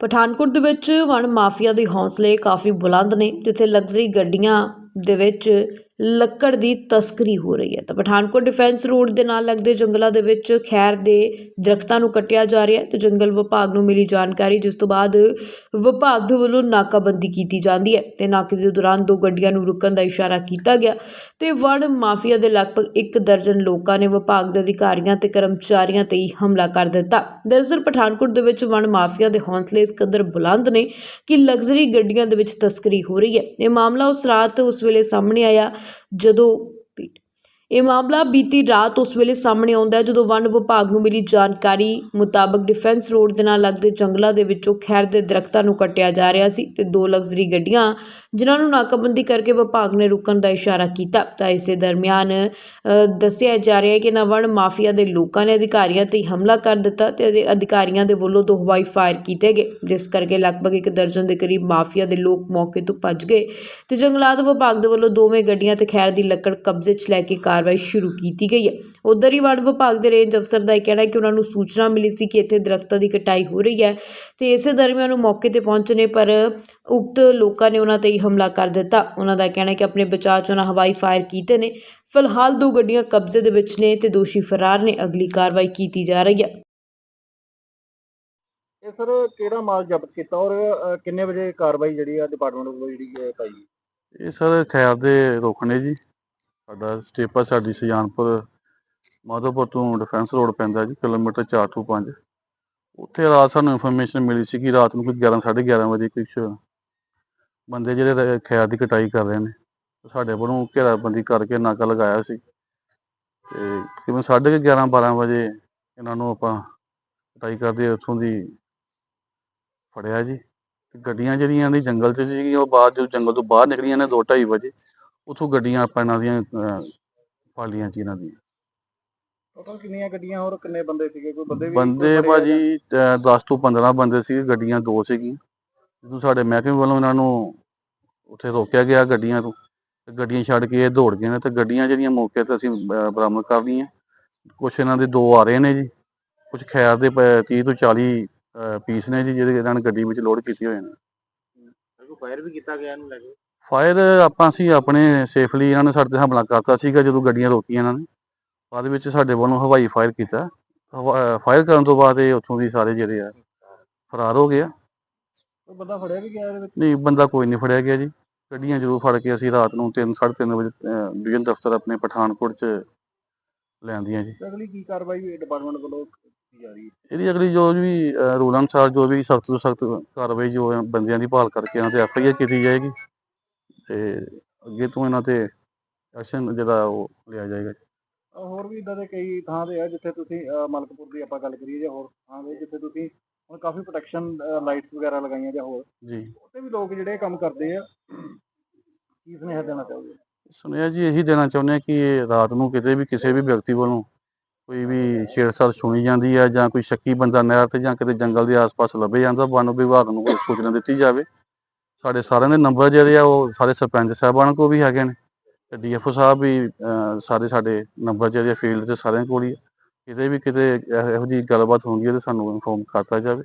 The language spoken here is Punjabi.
ਪਠਾਨਕੋਟ ਦੇ ਵਿੱਚ ਵਣ ਮਾਫੀਆ ਦੇ ਹੌਸਲੇ ਕਾਫੀ ਬੁਲੰਦ ਨੇ, ਜਿੱਥੇ ਲਗਜ਼ਰੀ ਗੱਡੀਆਂ ਦੇ ਵਿੱਚ ਲੱਕੜ ਦੀ ਤਸਕਰੀ ਹੋ ਰਹੀ ਹੈ। ਤਾਂ ਪਠਾਨਕੋਟ ਡਿਫੈਂਸ ਰੋਡ ਦੇ ਨਾਲ ਲੱਗਦੇ ਜੰਗਲਾਂ ਦੇ ਵਿੱਚ ਖੈਰ ਦੇ ਦਰਖਤਾਂ ਨੂੰ ਕੱਟਿਆ ਜਾ ਰਿਹਾ ਹੈ ਤੇ ਜੰਗਲ ਵਿਭਾਗ ਨੂੰ ਮਿਲੀ ਜਾਣਕਾਰੀ, ਜਿਸ ਤੋਂ ਬਾਅਦ ਵਿਭਾਗ ਦੇ ਵੱਲੋਂ ਨਾਕਾਬੰਦੀ ਕੀਤੀ ਜਾਂਦੀ ਹੈ ਤੇ ਨਾਕੇ ਦੇ ਦੌਰਾਨ ਦੋ ਗੱਡੀਆਂ ਨੂੰ ਰੁਕਣ ਦਾ ਇਸ਼ਾਰਾ ਕੀਤਾ ਗਿਆ ਤੇ ਵਣ ਮਾਫੀਆ ਦੇ ਲਗਭਗ ਇੱਕ ਦਰਜਨ ਲੋਕਾਂ ਨੇ ਵਿਭਾਗ ਦੇ ਅਧਿਕਾਰੀਆਂ ਤੇ ਕਰਮਚਾਰੀਆਂ ਤੇ ਹੀ ਹਮਲਾ ਕਰ ਦਿੱਤਾ। ਦਰਅਸਲ ਪਠਾਨਕੋਟ ਦੇ ਵਿੱਚ ਵਣ ਮਾਫੀਆ ਦੇ ਹੌਂਸਲੇ ਇਸ ਕਦਰ ਬੁਲੰਦ ਨੇ ਕਿ ਲਗਜ਼ਰੀ ਗੱਡੀਆਂ ਦੇ ਵਿੱਚ ਤਸਕਰੀ ਹੋ ਰਹੀ ਹੈ। ਇਹ ਮਾਮਲਾ ਉਸ ਰਾਤ ਉਸ ਵੇਲੇ ਸਾਹਮਣੇ ਆਇਆ ਜਦੋਂ ਇਹ ਮਾਮਲਾ ਬੀਤੀ ਰਾਤ ਉਸ ਵੇਲੇ ਸਾਹਮਣੇ ਆਉਂਦਾ ਹੈ, ਜਦੋਂ ਵਨ ਵਿਭਾਗ ਨੂੰ ਮਿਲੀ ਜਾਣਕਾਰੀ ਮੁਤਾਬਕ ਡਿਫੈਂਸ ਰੋਡ ਦੇ ਨਾਲ ਲੱਗਦੇ ਜੰਗਲਾਂ ਦੇ ਵਿੱਚੋਂ ਖੈਰ ਦੇ ਦਰਖਤਾਂ ਨੂੰ ਕੱਟਿਆ ਜਾ ਰਿਹਾ ਸੀ ਤੇ ਦੋ ਲਗਜ਼ਰੀ ਗੱਡੀਆਂ, ਜਿਨ੍ਹਾਂ ਨੂੰ ਨਾਕਾਬੰਦੀ ਕਰਕੇ ਵਿਭਾਗ ਨੇ ਰੁਕਣ ਦਾ ਇਸ਼ਾਰਾ ਕੀਤਾ। ਤਾਂ ਇਸੇ ਦਰਮਿਆਨ ਦੱਸਿਆ ਜਾ ਰਿਹਾ ਹੈ ਕਿ ਵਣ ਮਾਫੀਆ ਦੇ ਲੋਕਾਂ ਨੇ ਅਧਿਕਾਰੀਆਂ ਤੇ ਹਮਲਾ ਕਰ ਦਿੱਤਾ ਤੇ ਅਧਿਕਾਰੀਆਂ ਦੇ ਵੱਲੋਂ ਦੋ ਹਵਾਈ ਫਾਇਰ ਕੀਤੇ ਗਏ, ਜਿਸ ਕਰਕੇ ਲਗਭਗ ਇੱਕ ਦਰਜਨ ਦੇ ਕਰੀਬ ਮਾਫੀਆ ਦੇ ਲੋਕ ਮੌਕੇ ਤੋਂ ਭੱਜ ਗਏ ਤੇ ਜੰਗਲਾਤ ਵਿਭਾਗ ਦੇ ਵੱਲੋਂ ਦੋਵੇਂ ਗੱਡੀਆਂ ਤੇ ਖੈਰ ਦੀ ਲੱਕੜ ਕਬਜ਼ੇ 'ਚ ਲੈ ਕੇ ਕਾਰਵਾਈ ਸ਼ੁਰੂ ਕੀਤੀ ਗਈ ਹੈ। ਉਧਰ ਹੀ ਵਣ ਵਿਭਾਗ ਦੇ ਰੇਂਜ ਅਫਸਰ ਦਾ ਇਹ ਕਹਿਣਾ ਹੈ ਕਿ ਉਹਨਾਂ ਨੂੰ ਸੂਚਨਾ ਮਿਲੀ ਸੀ ਕਿ ਇੱਥੇ ਦਰਖਤਾਂ ਦੀ ਕਟਾਈ ਹੋ ਰਹੀ ਹੈ ਤੇ ਇਸੇ ਦਰਮਿਆਨ ਉਹ ਮੌਕੇ ਤੇ ਪਹੁੰਚੇ ਨੇ ਪਰ ਉਕਤ ਲੋਕਾਂ ਨੇ ਉਹਨਾਂ ਤੇ ਹੀ ਹਮਲਾ ਕਰ ਦਿੱਤਾ। ਉਹਨਾਂ ਦਾ ਕਹਿਣਾ ਹੈ ਕਿ ਆਪਣੇ ਬਚਾਅ 'ਚ ਉਹਨਾਂ ਹਵਾਈ ਫਾਇਰ ਕੀਤੇ ਨੇ। ਫਿਲਹਾਲ ਦੋ ਗੱਡੀਆਂ ਕਬਜ਼ੇ ਦੇ ਵਿੱਚ ਨੇ ਤੇ ਦੋਸ਼ੀ ਫਰਾਰ ਨੇ। ਅਗਲੀ ਕਾਰਵਾਈ ਕੀਤੀ ਜਾ ਰਹੀ ਹੈ। ਇਹ ਸਰ ਕਿਹੜਾ ਮਾਲ ਜ਼ਬਤ ਕੀਤਾ ਔਰ ਅ, ਕਿੰਨੇ ਵਜੇ ਕਾਰਵਾਈ ਜਿਹੜੀ ਆ ਡਿਪਾਰਟਮੈਂਟ ਵੱਲੋਂ ਜਿਹੜੀ ਹੈ ਪਾਈ ਇਹ ਸਰ ਖੈਰ ਦੇ ਰੁੱਖ ਨੇ ਜੀ। ਸਾਡਾ ਸਟੇਪਾ ਸਾਡੀ ਸੁਜਾਨਪੁਰ ਮਾਧੋਪੁਰ ਤੋਂ ਡਿਫੈਂਸ ਰੋਡ ਪੈਂਦਾ ਜੀ, ਕਿਲੋਮੀਟਰ 4 ਤੋਂ 5 ਉੱਥੇ ਰਾਤ ਸਾਨੂੰ ਇਨਫੋਰਮੇਸ਼ਨ ਮਿਲੀ ਸੀ ਕਿ ਰਾਤ ਨੂੰ ਕੋਈ 11 11:30 ਵਜੇ ਕੁਛ ਬੰਦੇ ਜਿਹੜੇ ਖੈਰ ਦੀ ਕਟਾਈ ਕਰ ਰਹੇ ਨੇ। ਸਾਡੇ ਵੱਲੋਂ ਘੇਰਾਬੰਦੀ ਕਰਕੇ ਨਾਕਾ ਲਗਾਇਆ ਸੀ। ਤੇ ਤਕਰੀਬਨ 11:30 12 ਵਜੇ ਇਹਨਾਂ ਨੂੰ ਆਪਾਂ ਕਟਾਈ ਕਰਦੇ ਉੱਥੋਂ ਦੀ ਫੜਿਆ ਜੀ। ਗੱਡੀਆਂ ਜਿਹੜੀਆਂ ਦੀ ਜੰਗਲ 'ਚ ਸੀਗੀਆਂ, ਉਹ ਬਾਅਦ ਜੋ ਜੰਗਲ ਤੋਂ ਬਾਹਰ ਨਿਕਲੀਆਂ ਨੇ 2:30 ਵਜੇ। ਉੱਥੋਂ ਗੱਡੀਆਂ ਆਪਾਂ ਇਹਨਾਂ ਦੀਆਂ ਅਹ, ਲਈਆਂ ਸੀ ਇਹਨਾਂ ਦੀਆਂ। ਟੋਟਲ ਕਿੰਨੀਆਂ ਗੱਡੀਆਂ ਔਰ ਕਿੰਨੇ ਬੰਦੇ ਸੀਗੇ? ਕੋਈ ਬੰਦੇ ਵੀ ਬੰਦੇ ਕੋਈ ਫੜੇ ਆ ਭਾਜੀ 10 ਤੋਂ 15 ਬੰਦੇ ਸੀ ਗੱਡੀਆਂ ਦੋ ਸੀਗੀਆਂ। ਜਦੋਂ ਸਾਡੇ ਮਹਿਕਮੇ ਵੱਲੋਂ ਇਹਨਾਂ ਨੂੰ ਉੱਥੇ ਰੋਕਿਆ ਗਿਆ ਗੱਡੀਆਂ ਤੋਂ ਤੇ ਗੱਡੀਆਂ ਛੱਡ ਕੇ ਇਹ ਦੌੜ ਗਏ ਨੇ ਤੇ ਗੱਡੀਆਂ ਜਿਹੜੀਆਂ ਮੌਕੇ ਤੇ ਅਸੀਂ ਬਰਾਮਦ ਕਰ ਲਈਆਂ। ਕੁਛ ਇਹਨਾਂ ਦੇ ਦੋ ਆ ਰਹੇ ਨੇ ਜੀ ਕੁਝ ਖੈਰ ਦੇ ਪ- 30 ਤੋਂ 40 ਪੀਸ ਨੇ ਜੀ ਜਿਹੜੇ ਇਹਨਾਂ ਨੇ ਗੱਡੀ ਵਿੱਚ ਲੋਡ ਕੀਤੇ ਹੋਏ ਨੇ। ਕੋਈ ਫਾਇਰ ਵੀ ਕੀਤਾ ਗਿਆ ਇਹਨੂੰ ਲੈ ਕੇ? ਫਾਇਰ ਆਪਾਂ ਅਸੀਂ ਆਪਣੇ ਸੇਫਲੀ ਇਹਨਾਂ ਨੇ ਸਾਡੇ ਤੇ ਹਮਲਾ ਕਰਤਾ ਸੀਗਾ ਜਦੋਂ ਗੱਡੀਆਂ ਰੋਕੀਆਂ ਇਹਨਾਂ ਨੇ। ਬਾਅਦ ਵਿੱਚ ਸਾਡੇ ਵੱਲੋਂ ਹਵਾਈ ਫਾਇਰ ਕੀਤਾ। ਫਾਇਰ ਕਰਨ ਤੋਂ ਬਾਅਦ ਇਹ ਉੱਥੋਂ ਦੀ ਸਾਰੇ ਜਿਹੜੇ ਆ ਫਰਾਰ ਹੋ ਗਏ ਆ। ਕੋਈ ਬੰਦਾ ਫੜਿਆ ਵੀ ਗਿਆ ਇਹਦੇ ਵਿੱਚ? ਨਹੀਂ ਬੰਦਾ ਕੋਈ ਨਹੀਂ ਫੜਿਆ ਗਿਆ ਜੀ। ਗੱਡੀਆਂ ਜ਼ਰੂਰ ਫੜ ਕੇ ਅਸੀਂ ਰਾਤ ਨੂੰ 3:30 ਵਜੇ ਡਿਵੀਜ਼ਨ ਦਫ਼ਤਰ ਆਪਣੇ ਪਠਾਨਕੋਟ 'ਚ ਲਿਆਂਦੀਆਂ ਜੀ। ਅਗਲੀ ਕੀ ਕਾਰਵਾਈ ਡਿਪਾਰਟਮੈਂਟ ਵੱਲੋਂ ਕੀਤੀ ਜਾ ਰਹੀ ਹੈ? ਇਹਦੀ ਅਗਲੀ ਜੋ ਵੀ ਰੂਲ ਅਨੁਸਾਰ ਜੋ ਵੀ ਸਖਤ ਤੋਂ ਸਖਤ ਕਾਰਵਾਈ ਜੋ ਬੰਦਿਆਂ ਦੀ ਭਾਲ ਕਰਕੇ ਇਹਨਾਂ ਤੇ ਐਫ ਆਈ ਆਰ ਕੀਤੀ ਜਾਏਗੀ। ਤੇ ਅੱਗੇ ਤੋਂ ਇਹਨਾਂ ਤੇ ਐਕਸ਼ਨ ਜਿਹੜਾ ਉਹ ਲਿਆ ਜਾਏਗਾ। ਹੋਰ ਵੀ ਇਦਾਂ ਦੇ ਕਈ ਥਾਂ ਤੇ ਆ ਜਿੱਥੇ ਤੁਸੀਂ ਮਲਕਪੁਰ ਦੀ ਆਪਾਂ ਗੱਲ ਕਰੀਏ ਜਾਂ ਹੋਰ ਥਾਂ ਦੇ ਜਿੱਥੇ ਤੁਸੀਂ ਹੁਣ ਕਾਫੀ ਪ੍ਰੋਟੈਕਸ਼ਨ ਲਾਈਟਸ ਵਗੈਰਾ ਲਗਾਈਆਂ ਜਾਂ ਹੋਰ ਜੀ। ਉੱਥੇ ਵੀ ਲੋਕ ਜਿਹੜੇ ਕੰਮ ਕਰਦੇ ਆ। ਕੀ ਸੁਨੇਹਾ ਦੇਣਾ ਚਾਹੋਗੇ? ਸੁਣਿਆ ਜੀ ਇਹੀ ਦੇਣਾ ਚਾਹੁੰਦੇ ਹਾਂ ਕਿ ਇਹ ਰਾਤ ਨੂੰ ਕਿਤੇ ਵੀ ਕਿਸੇ ਵੀ ਵਿਅਕਤੀ ਵੱਲੋਂ ਕੋਈ ਵੀ ਛੇੜਛਾੜ ਸੁਣੀ ਜਾਂਦੀ ਹੈ ਜਾਂ ਕੋਈ ਸ਼ੱਕੀ ਬੰਦਾ ਨਹਿਰ ਤੇ ਜਾਂ ਕਿਤੇ ਜੰਗਲ ਦੇ ਆਸ-ਪਾਸ ਲੱਭੇ ਜਾਂਦਾ ਵਨ ਵਿਭਾਗ ਨੂੰ ਕੋਈ ਸੂਚਨਾ ਦਿੱਤੀ ਜਾਵੇ। ਸਾਡੇ ਸਾਰਿਆਂ ਦੇ ਨੰਬਰ ਜਿਹੜੇ ਆ ਉਹ ਸਾਰੇ ਸਰਪੰਚ ਸਾਹਿਬਾਨ ਕੋਲ ਵੀ ਹੈਗੇ ਨੇ ਤੇ ਡੀਐਫਓ ਸਾਹਿਬ ਵੀ ਸਾਰੇ ਸਾਡੇ ਨੰਬਰ ਜਿਹੜੇ ਫੀਲਡ 'ਚ ਸਾਰਿਆਂ ਕੋਲ ਹੀ ਆ। ਕਿਤੇ ਵੀ ਕਿਤੇ ਇਹੋ ਇਹੋ ਜਿਹੀ ਗੱਲਬਾਤ ਹੁੰਦੀ ਹੈ ਤੇ ਸਾਨੂੰ ਇਨਫੋਰਮ ਕਰਤਾ ਜਾਵੇ